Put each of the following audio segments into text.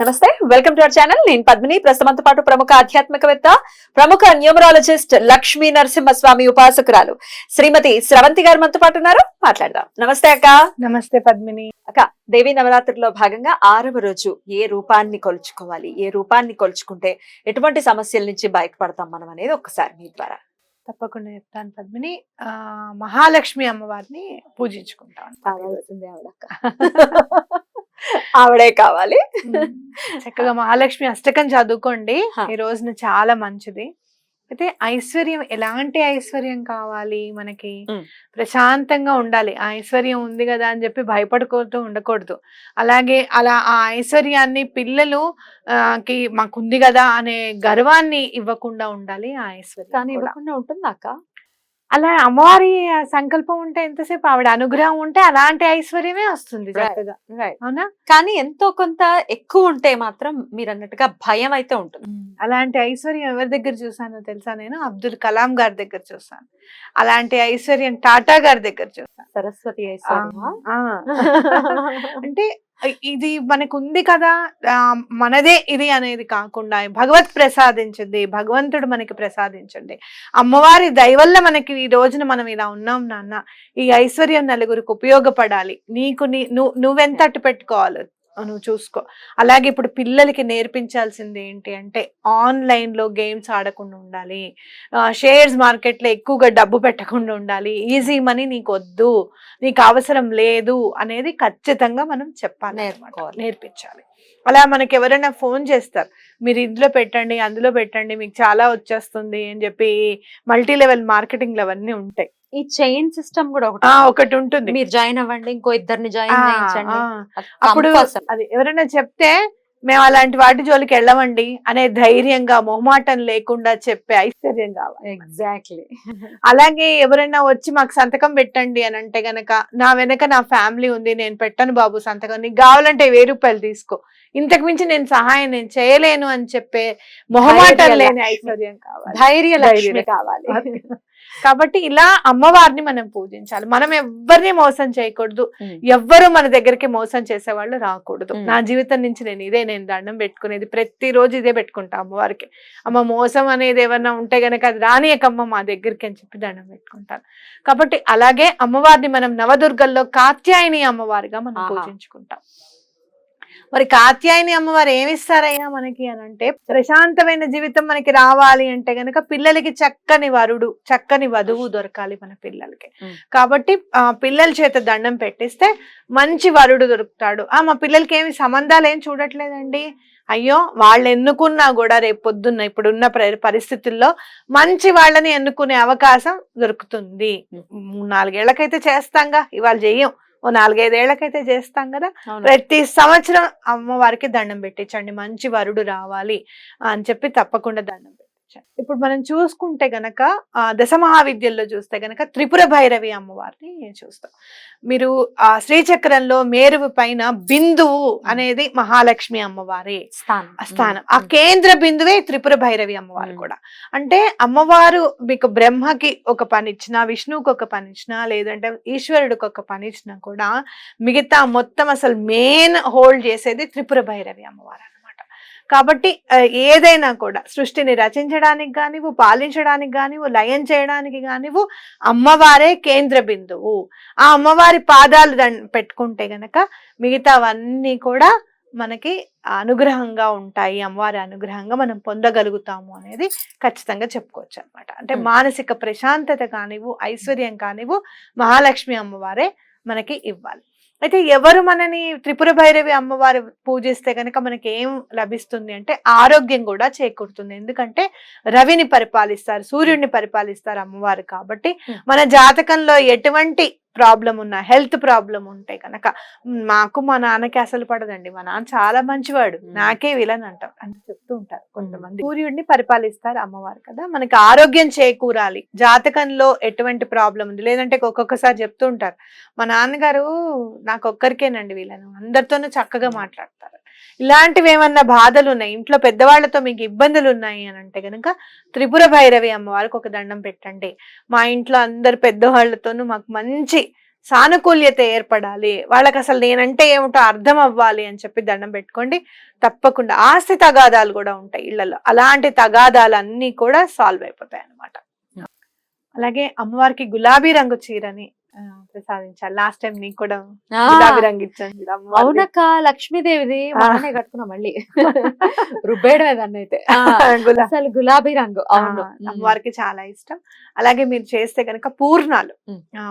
నమస్తే welcome to our channel. నేను పద్మిని. ప్రస్తుతంతో పాటు ప్రముఖ ఆధ్యాత్మికవేత్త ప్రముఖ న్యూమరాలజిస్ట్ లక్ష్మీ నరసింహస్వామి ఉపాసకురాలు శ్రీమతి స్రవంతి గారు మనతో పాటు ఉన్నారు. మాట్లాడదాం. నమస్తే అక్క. నమస్తే పద్మిని. అక్క దేవీ నవరాత్రిలో భాగంగా ఆరవ రోజు ఏ రూపాన్ని కొలుచుకోవాలి? ఏ రూపాన్ని కొలుచుకుంటే ఎటువంటి సమస్యల నుంచి బయటపడతాం మనం అనేది ఒక్కసారి మీ ద్వారా. తప్పకుండా చెప్తాను పద్మిని. ఆ మహాలక్ష్మి అమ్మవారిని పూజించుకుంటాను ఆవిడక్క ఆవిడే కావాలి. చక్కగా మహాలక్ష్మి అష్టకం చదువుకోండి. ఈ రోజున చాలా మంచిది. అయితే ఐశ్వర్యం ఎలాంటి ఐశ్వర్యం కావాలి మనకి. ప్రశాంతంగా ఉండాలి. ఆ ఐశ్వర్యం ఉంది కదా అని చెప్పి భయపడుకోతూ ఉండకూడదు. అలాగే అలా ఆ ఐశ్వర్యాన్ని పిల్లలు ఆ, కి మాకుంది కదా అనే గర్వాన్ని ఇవ్వకుండా ఉండాలి ఆ ఐశ్వర్యం కానీ కూడా. ఇవ్వకుండా ఉంటుందా అక్క? అలా అమ్మవారి సంకల్పం ఉంటే ఎంతసేపు? ఆవిడ అనుగ్రహం ఉంటే అలాంటి ఐశ్వర్యమే వస్తుంది అవునా? కానీ ఎంతో కొంత ఎక్కువ ఉంటే మాత్రం మీరు అన్నట్టుగా భయం అయితే ఉంటుంది. అలాంటి ఐశ్వర్యం ఎవరి దగ్గర చూసానో తెలుసా నేను? అబ్దుల్ కలాం గారి దగ్గర చూసాను. అలాంటి ఐశ్వర్యం టాటా గారి దగ్గర చూసాను. సరస్వతి? ఆ. అంటే ఇది మనకు ఉంది కదా ఆ, మనదే ఇది అనేది కాకుండా భగవత్ ప్రసాదించింది భగవంతుడు మనకి ప్రసాదించండి. అమ్మవారి దయవల్ల మనకి ఈ రోజున మనం ఇలా ఉన్నాం నాన్న. ఈ ఐశ్వర్యం నలుగురికి ఉపయోగపడాలి. నీకు నీ నువ్వు నువ్వెంత అట్టు పెట్టుకోవాలి నువ్వు చూసుకో. అలాగే ఇప్పుడు పిల్లలకి నేర్పించాల్సింది ఏంటి అంటే ఆన్లైన్లో గేమ్స్ ఆడకుండా ఉండాలి. షేర్స్ మార్కెట్లో ఎక్కువగా డబ్బు పెట్టకుండా ఉండాలి. ఈజీ మనీ నీకు వద్దు నీకు అవసరం లేదు అనేది ఖచ్చితంగా మనం చెప్పాలి. నేర్చుకోవాలి. నేర్పించాలి. అలా మనకి ఎవరైనా ఫోన్ చేస్తారు మీరు ఇందులో పెట్టండి అందులో పెట్టండి మీకు చాలా వచ్చేస్తుంది అని చెప్పి మల్టీ లెవెల్ మార్కెటింగ్ అవన్నీ ఉంటాయి. ఈ చైన్ సిస్టమ్ కూడా ఒకటి. ఒకటి ఉంటుంది. మీరు జాయిన్ అవ్వండి ఇంకో ఇద్దరిని జాయిన్ చేయించండి. అప్పుడు. అది ఎవరైనా చెప్తే మేము అలాంటి వాటి జోలికి వెళ్ళమండి అనే ధైర్యంగా మొహమాటం లేకుండా చెప్పే ఐశ్వర్యం కావాలి ఎగ్జాక్ట్లీ అలాగే ఎవరైనా వచ్చి మాకు సంతకం పెట్టండి అని అంటే గనక నా వెనక నా ఫ్యామిలీ ఉంది నేను పెట్టను బాబు సంతకం నీకు కావాలంటే వెయ్యి రూపాయలు తీసుకో. ఇంతకు మించి నేను సహాయం నేను చేయలేను అని చెప్పే మొహమాటం లేని. ఐశ్వర్యం కావాలి. ధైర్య కావాలి. కాబట్టి ఇలా అమ్మవారిని మనం పూజించాలి మనం ఎవరిని మోసం చేయకూడదు. ఎవ్వరు మన దగ్గరికి మోసం చేసేవాళ్ళు రాకూడదు. నా జీవితం నుంచి నేను ఇదే నేను దండం పెట్టుకునేది ప్రతిరోజు ఇదే పెట్టుకుంటా అమ్మవారికి అమ్మ మోసం అనేది ఏమన్నా ఉంటే గనక అది రానియకమ్మ మా దగ్గరికి అని చెప్పి దండం పెట్టుకుంటాను కాబట్టి అలాగే అమ్మవారిని మనం నవదుర్గల్లో కాత్యాయని అమ్మవారిగా మనం. పూజించుకుంటాం మరి కాత్యాయని అమ్మవారు ఏమిస్తారయ్యా మనకి అని అంటే ప్రశాంతమైన జీవితం మనకి రావాలి అంటే గనక పిల్లలకి చక్కని వరుడు చక్కని వధువు దొరకాలి మన పిల్లలకి. కాబట్టి ఆ, పిల్లల చేత దండం పెట్టిస్తే మంచి వరుడు దొరుకుతాడు. ఆ మా పిల్లలకి ఏమి సంబంధాలు ఏం చూడట్లేదండి? అయ్యో వాళ్ళు ఎన్నుకున్నా కూడా రేపు పొద్దున్న ఇప్పుడున్న ప్ర- పరిస్థితుల్లో మంచి వాళ్ళని ఎన్నుకునే అవకాశం దొరుకుతుంది. నాలుగేళ్ళకైతే చేస్తాంగా ఇవాళ చెయ్యం. ఓ నాలుగైదేళ్ళకైతే చేస్తాం కదా. ప్రతి సంవత్సరం అమ్మవారికి దండం పెట్టించండి మంచి వరుడు రావాలి అని చెప్పి తప్పకుండా దండం ఇప్పుడు మనం చూసుకుంటే గనక ఆ, దశ మహావిద్యల్లో చూస్తే గనక త్రిపుర భైరవి అమ్మవారిని చూస్తాం. మీరు ఆ శ్రీచక్రంలో మేరువు పైన బిందువు అనేది మహాలక్ష్మి అమ్మవారి స్థానం. ఆ స్థానం. ఆ కేంద్ర బిందువే త్రిపుర భైరవి అమ్మవారు మ్మ్. కూడా. అంటే అమ్మవారు మీకు బ్రహ్మకి ఒక పని ఇచ్చినా విష్ణువుకి ఒక పని ఇచ్చినా లేదంటే ఈశ్వరుడికి ఒక పని ఇచ్చినా కూడా మిగతా మొత్తం అసలు మెయిన్ హోల్డ్ చేసేది త్రిపుర భైరవి అమ్మవారు కాబట్టి ఏదైనా కూడా సృష్టిని రచించడానికి కానివ్వు పాలించడానికి కానివ్వు లయం చేయడానికి కానివ్వు అమ్మవారే కేంద్ర బిందువు. ఆ అమ్మవారి పాదాలు పెట్టుకుంటే గనక మిగతావన్నీ కూడా మనకి అనుగ్రహంగా ఉంటాయి. అమ్మవారి అనుగ్రహంగా మనం పొందగలుగుతాము అనేది ఖచ్చితంగా చెప్పుకోవచ్చు అనమాట అంటే. మానసిక ప్రశాంతత కానివ్వు ఐశ్వర్యం కానివ్వు మహాలక్ష్మి అమ్మవారే మనకి ఇవ్వాలి. అయితే ఎవరు మనని త్రిపుర భైరవి అమ్మవారు పూజిస్తే కనుక మనకి ఏం లభిస్తుంది అంటే ఆరోగ్యం కూడా చేకూరుతుంది ఎందుకంటే రవిని పరిపాలిస్తారు సూర్యుడిని పరిపాలిస్తారు అమ్మవారు కాబట్టి. మన జాతకంలో ఎటువంటి ప్రాబ్లం ఉన్న హెల్త్ ప్రాబ్లం ఉంటే కనుక "మ్, మాకు మా నాన్నకి అసలు పడదండి. మా నాన్న చాలా మంచివాడు. నాకే విలన్ అంటాం అని చెప్తూ ఉంటారు కొంతమంది. సూర్యుడిని పరిపాలిస్తారు అమ్మవారు కదా. మనకి ఆరోగ్యం చేకూరాలి. జాతకంలో ఎటువంటి ప్రాబ్లం ఉంది? లేదంటే ఒక్కొక్కసారి చెప్తూ ఉంటారు. మా నాన్నగారు నాకు ఒక్కరికేనండి వీళ్ళను అందరితోనూ చక్కగా మాట్లాడతారు. ఇలాంటివి ఏమన్నా బాధలు ఉన్నాయి ఇంట్లో పెద్దవాళ్ళతో మీకు ఇబ్బందులు ఉన్నాయి అని అంటే కనుక త్రిపుర భైరవి అమ్మవారికి ఒక దండం పెట్టండి. మా ఇంట్లో అందరు పెద్దవాళ్ళతోనూ మాకు మంచి సానుకూల్యత ఏర్పడాలి. వాళ్ళకి అసలు నేనంటే ఏమిటో అర్థం అవ్వాలి అని చెప్పి దండం పెట్టుకోండి. తప్పకుండా ఆస్తి తగాదాలు కూడా ఉంటాయి ఇళ్ళలో. అలాంటి తగాదాలు అన్నీ కూడా సాల్వ్ అయిపోతాయి అన్నమాట అలాగే అమ్మవారికి గులాబీ రంగు చీరని ప్రసాదించాలి. లాస్ట్ టైం నీకు కూడా రంగు ఇచ్చాను. అవునక్క లక్ష్మీదేవిది మొన్ననే కట్టుకున్నా మళ్ళీ. రుబ్బేయడమే దాన్ని అయితే. అసలు గులాబీ రంగు. అవును. అమ్మవారికి చాలా ఇష్టం. అలాగే మీరు చేస్తే కనుక పూర్ణాలు.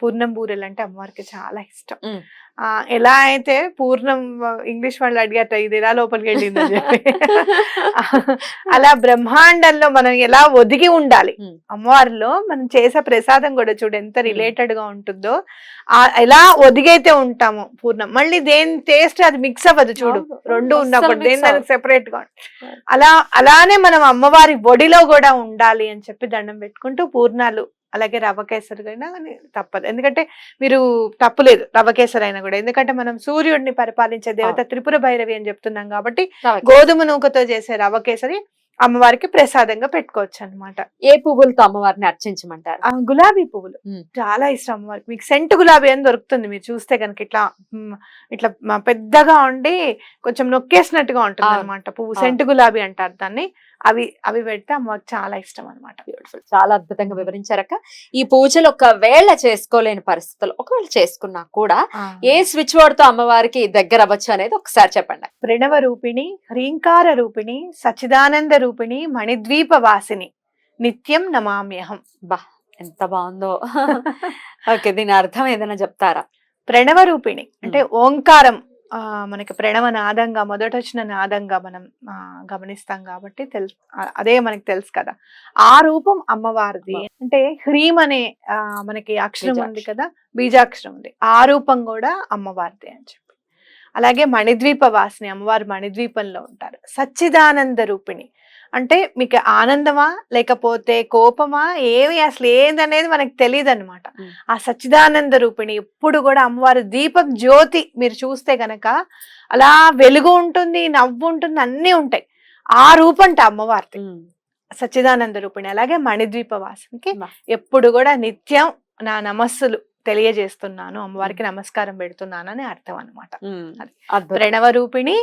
పూర్ణం బూరెలు అంటే అమ్మవారికి చాలా ఇష్టం. ఎలా అయితే పూర్ణం ఇంగ్లీష్ వాళ్ళు అడిగాట ఇది ఎలా లోపలికి వెళ్ళిందని చెప్పి అలా బ్రహ్మాండంలో మనం ఎలా ఒదిగి ఉండాలి. అమ్మవారిలో మనం చేసే ప్రసాదం కూడా చూడు ఎంత రిలేటెడ్గా ఉంటుందో ఆ ఎలా ఒదిగైతే ఉంటామో పూర్ణం మళ్ళీ దేని టేస్ట్ అది మిక్స్ అవ్వదు చూడు. రెండు ఉన్నప్పుడు దేని దానికి. సెపరేట్గా. అలా అలానే మనం అమ్మవారి ఒడిలో కూడా ఉండాలి అని చెప్పి దండం పెట్టుకుంటూ పూర్ణాలు అలాగే రవ్వ కేసరి అయినా కానీ తప్పదు. ఎందుకంటే మీరు తప్పులేదు రవ్వ కేసరి అయినా కూడా. ఎందుకంటే మనం సూర్యుడిని పరిపాలించే దేవత త్రిపుర భైరవి అని చెప్తున్నాం కాబట్టి గోధుమ నూకతో చేసే రవ్వ కేసరి అమ్మవారికి ప్రసాదంగా పెట్టుకోవచ్చు అనమాట ఏ పువ్వులతో అమ్మవారిని అర్చించమంటారు? గులాబీ పువ్వులు. చాలా ఇష్టం అమ్మవారికి. మీకు సెంటు గులాబీ అని దొరుకుతుంది. మీరు చూస్తే కనుక ఇట్లా ఇట్లా పెద్దగా ఉండి కొంచెం నొక్కేసినట్టుగా ఉంటుంది. అనమాట పువ్వు. సెంటు గులాబీ అంటారు దాన్ని. అవి అవి పెడితే అమ్మవారికి చాలా ఇష్టం అనమాట బ్యూటిఫుల్ చాలా అద్భుతంగా వివరించారక్క. ఈ పూజలు ఒకవేళ చేసుకోలేని పరిస్థితులు ఒకవేళ చేసుకున్నా కూడా ఏ స్విచ్ వర్డ్తో అమ్మవారికి దగ్గర అవ్వచ్చు అనేది ఒకసారి చెప్పండి. ప్రణవ రూపిణి హ్రీంకార రూపిణి సచిదానంద రూపిణి మణిద్వీప వాసిని. నిత్యం నమామ్యహం. ఎంత బాగుందో. ఓకే దీని అర్థం ఏదైనా చెప్తారా? ప్రణవ రూపిణి అంటే ఓంకారం. మనకి ప్రణవ నాదంగా మొదట వచ్చిన నాదంగా మనం ఆ, గమనిస్తాం కాబట్టి తెలుసు అదే మనకి తెలుసు కదా. ఆ రూపం అమ్మవారిది. అంటే హ్రీం అనే ఆ, మనకి అక్షరం ఉంది. కదా బీజాక్షరం ఉంది. ఆ రూపం కూడా అమ్మవారిది అని చెప్పి. అలాగే మణిద్వీప వాసిని అమ్మవారు మణిద్వీపంలో ఉంటారు. సచ్చిదానంద రూపిణి. అంటే మీకు ఆనందమా లేకపోతే కోపమా ఏమి అసలు ఏందనేది మనకు తెలియదు అనమాట. ఆ సచ్చిదానంద రూపిణి ఎప్పుడు కూడా అమ్మవారి దీపం జ్యోతి మీరు చూస్తే గనక అలా వెలుగు ఉంటుంది నవ్వు ఉంటుంది అన్నీ ఉంటాయి. ఆ రూపంట అమ్మవారిది. సచ్చిదానంద రూపిణి అలాగే మణిద్వీప వాసనకి. ఎప్పుడు కూడా నిత్యం నా నమస్సులు తెలియజేస్తున్నాను అమ్మవారికి నమస్కారం పెడుతున్నాను అని అర్థం అనమాట ప్రణవ రూపిణి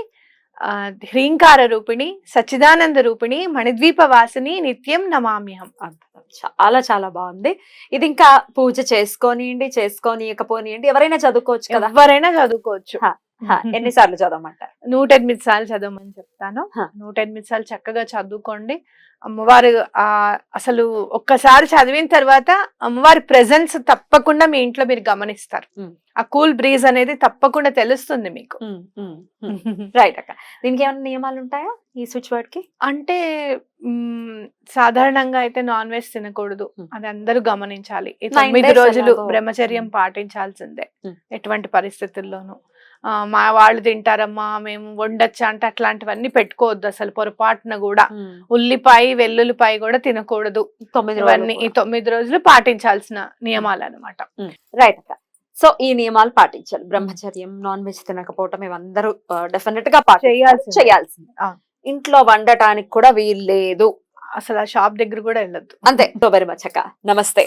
హ్రీంకార రూపిణి సచ్చిదానంద రూపిణి మణిద్వీప వాసిని నిత్యం నమామ్యహం. చాలా చాలా బాగుంది. ఇది ఇంకా పూజ చేసుకోనియండి చేసుకోనియకపోనియండి. ఎవరైనా చదువుకోవచ్చు కదా? ఎవరైనా చదువుకోవచ్చు. ఎన్నిసార్లు చదవమంటారు నూట ఎనిమిది సార్లు చదవమని చెప్తాను. నూట ఎనిమిది సార్లు చక్కగా చదువుకోండి అమ్మవారు ఆ అసలు ఒక్కసారి చదివిన తర్వాత అమ్మవారి ప్రెజెన్స్ తప్పకుండా మీ ఇంట్లో మీరు గమనిస్తారు. ఆ కూల్ బ్రీజ్ అనేది తప్పకుండా తెలుస్తుంది మీకు రైట్ అక్క దీనికి ఏమైనా నియమాలు ఉంటాయా ఈ స్విచ్ వర్డ్కి అంటే సాధారణంగా అయితే నాన్ వెజ్ తినకూడదు. అది అందరూ గమనించాలి తొమ్మిది రోజులు. బ్రహ్మచర్యం. పాటించాల్సిందే. ఎటువంటి పరిస్థితుల్లోనూ మా వాళ్ళు తింటారమ్మా మేము వండొచ్చా అంటే అట్లాంటివన్నీ పెట్టుకోవద్దు అసలు పొరపాటున కూడా. ఉల్లిపాయ వెల్లుల్లిపాయ కూడా తినకూడదు. తొమ్మిది ఇవన్నీ ఈ తొమ్మిది రోజులు పాటించాల్సిన నియమాలు అనమాట రైట్ అక్క. సో ఈ నియమాలు పాటించాలి. బ్రహ్మచర్యం నాన్ వెజ్ తినకపోవటం ఇవందరూ డెఫినెట్గా. చేయాల్సిందే. ఇంట్లో వండటానికి కూడా వీల్లేదు. అసలు ఆ షాప్ దగ్గర కూడా వెళ్ళొద్దు. అంతే. వెరీ మచ్ అక్క. నమస్తే.